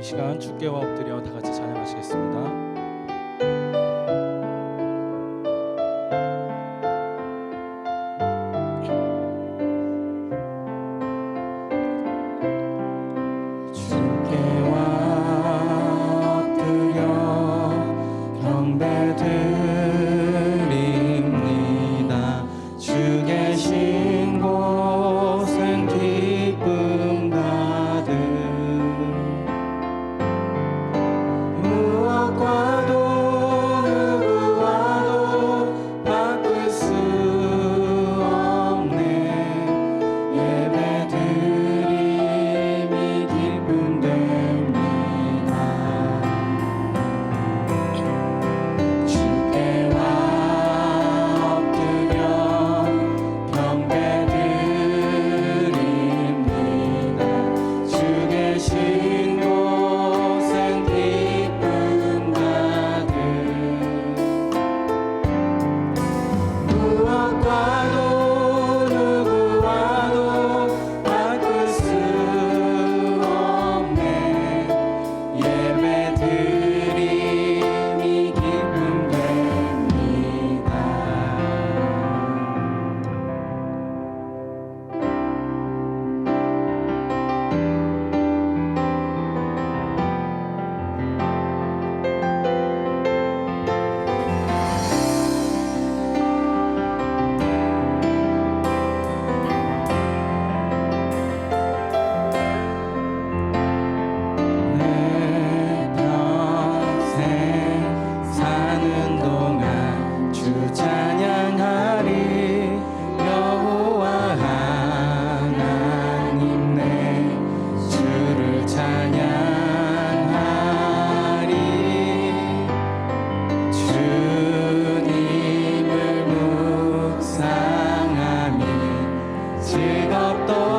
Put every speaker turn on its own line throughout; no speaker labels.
이 시간 주께와 엎드려 다 같이 찬양하시겠습니다. adoptó.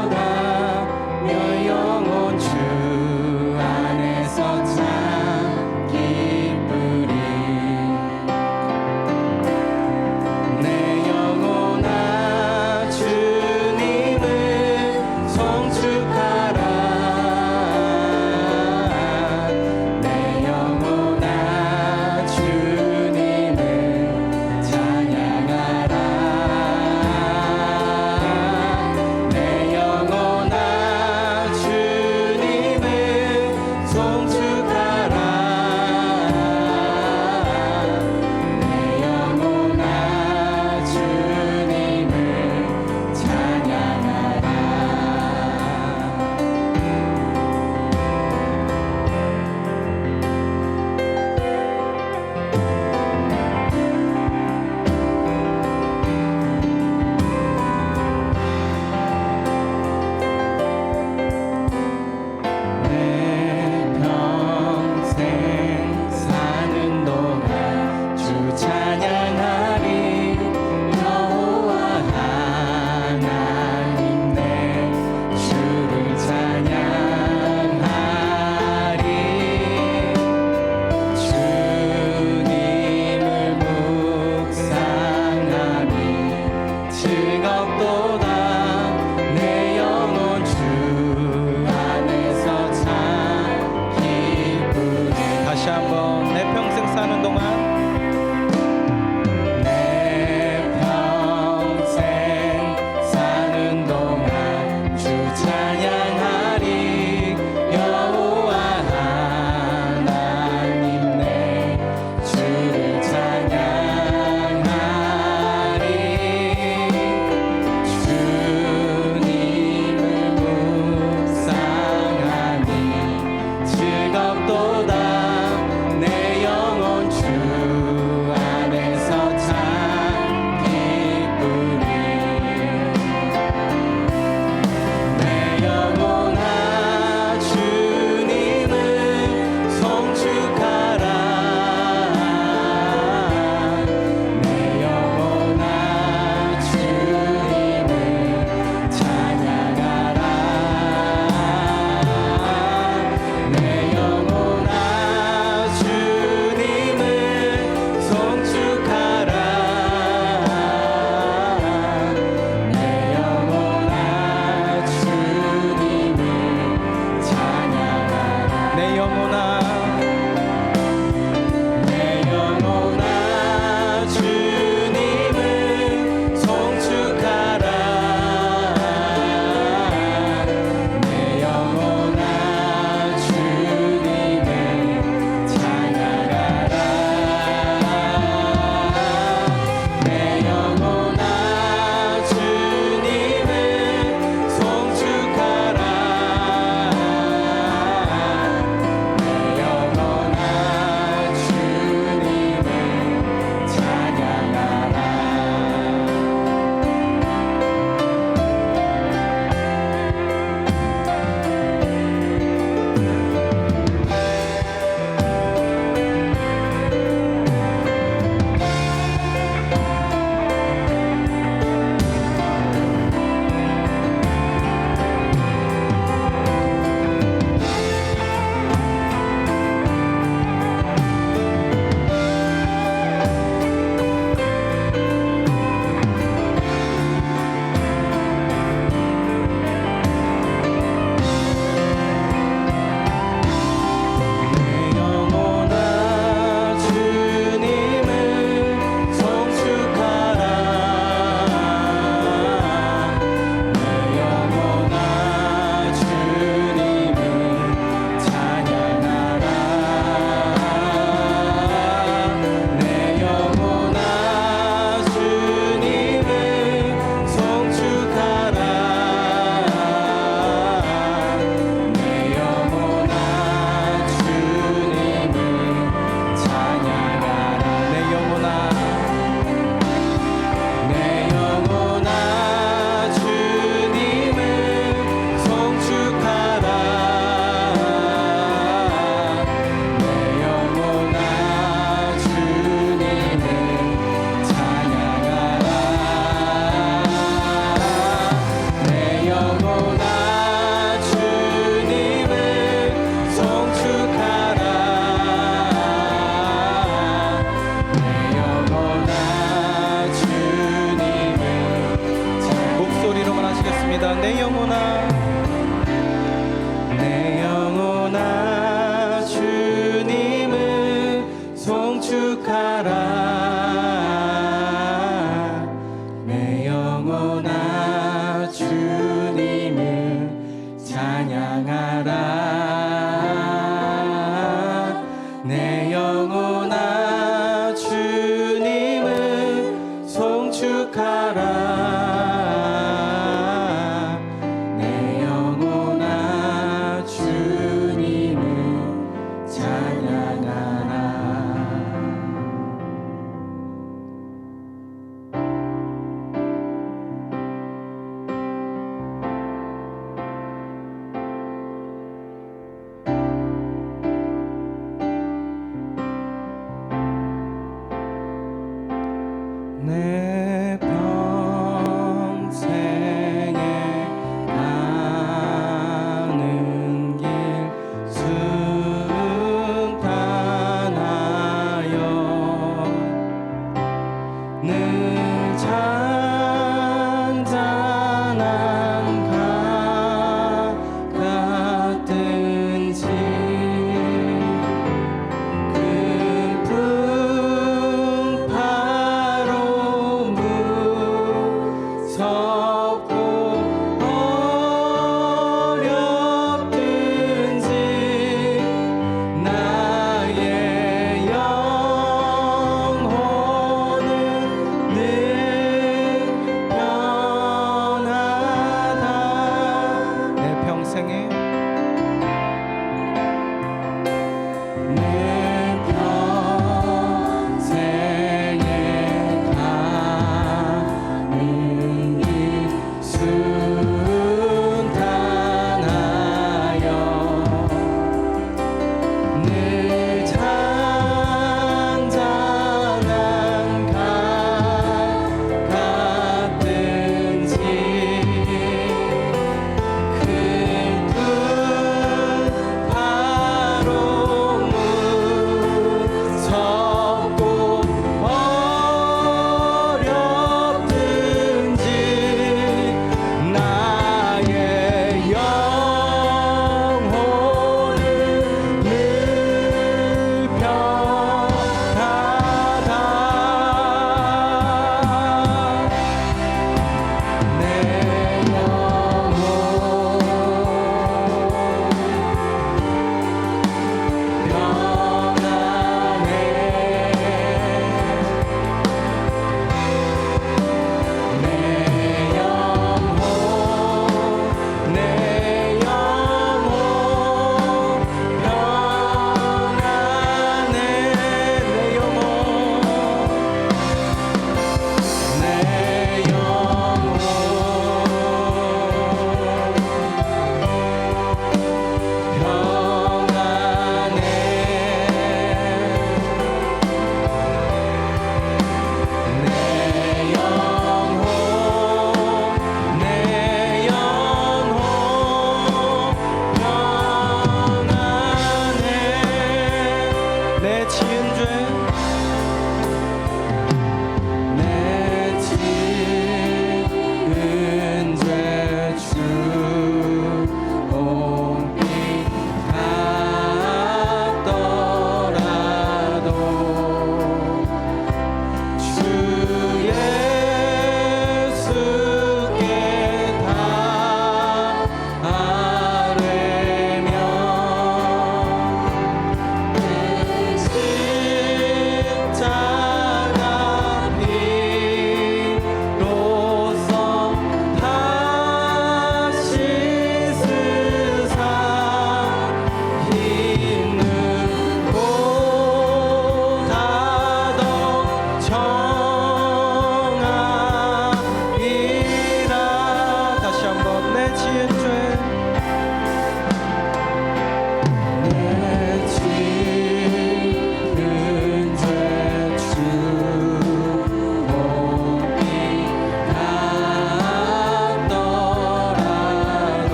영원한 주님을 찬양하라.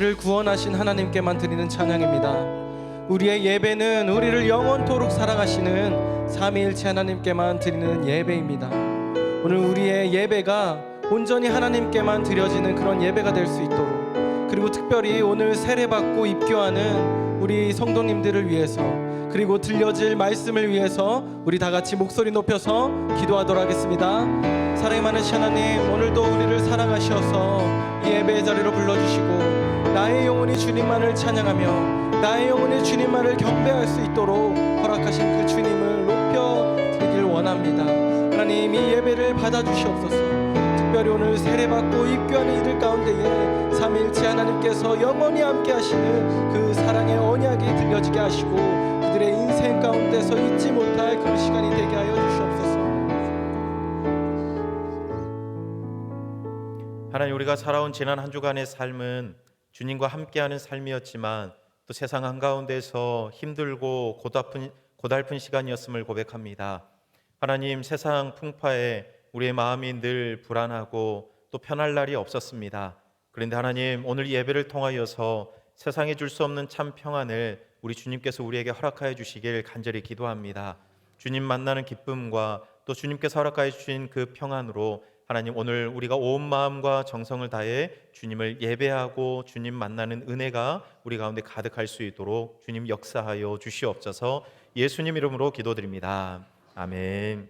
우리를 구원하신 하나님께만 드리는 찬양입니다. 우리의 예배는 우리를 영원토록 살아가시는 삼위일체 하나님께만 드리는 예배입니다. 오늘 우리의 예배가 온전히 하나님께만 드려지는 그런 예배가 될 수 있도록 그리고 특별히 오늘 세례받고 입교하는 우리 성도님들을 위해서 그리고 들려질 말씀을 위해서 우리 다 같이 목소리 높여서 기도하도록 하겠습니다. 사랑이 많으신 하나님 오늘도 우리를 사랑하셔서 이 예배의 자리로 불러주시고 나의 영혼이 주님만을 찬양하며 나의 영혼이 주님만을 경배할 수 있도록 허락하신 그 주님을 높여 드리길 원합니다. 하나님 이 예배를 받아주시옵소서. 특별히 오늘 세례받고 입교하는 이들 가운데에 삼일체 하나님께서 영원히 함께 하시는 그 사랑의 언약이 들려지게 하시고 그들의 인생 가운데서 잊지 못할 그 시간이 되게 하여 주시옵소서.
하나님 우리가 살아온 지난 한 주간의 삶은 주님과 함께하는 삶이었지만 또 세상 한가운데서 힘들고 고달픈, 고달픈 시간이었음을 고백합니다. 하나님 세상 풍파에 우리의 마음이 늘 불안하고 또 편할 날이 없었습니다. 그런데 하나님 오늘 예배를 통하여서 세상에 줄 수 없는 참 평안을 우리 주님께서 우리에게 허락하여 주시길 간절히 기도합니다. 주님 만나는 기쁨과 또 주님께서 허락하여 주신 그 평안으로 하나님 오늘 우리가 온 마음과 정성을 다해 주님을 예배하고 주님 만나는 은혜가 우리 가운데 가득할 수 있도록 주님 역사하여 주시옵소서 예수님 이름으로 기도드립니다. 아멘.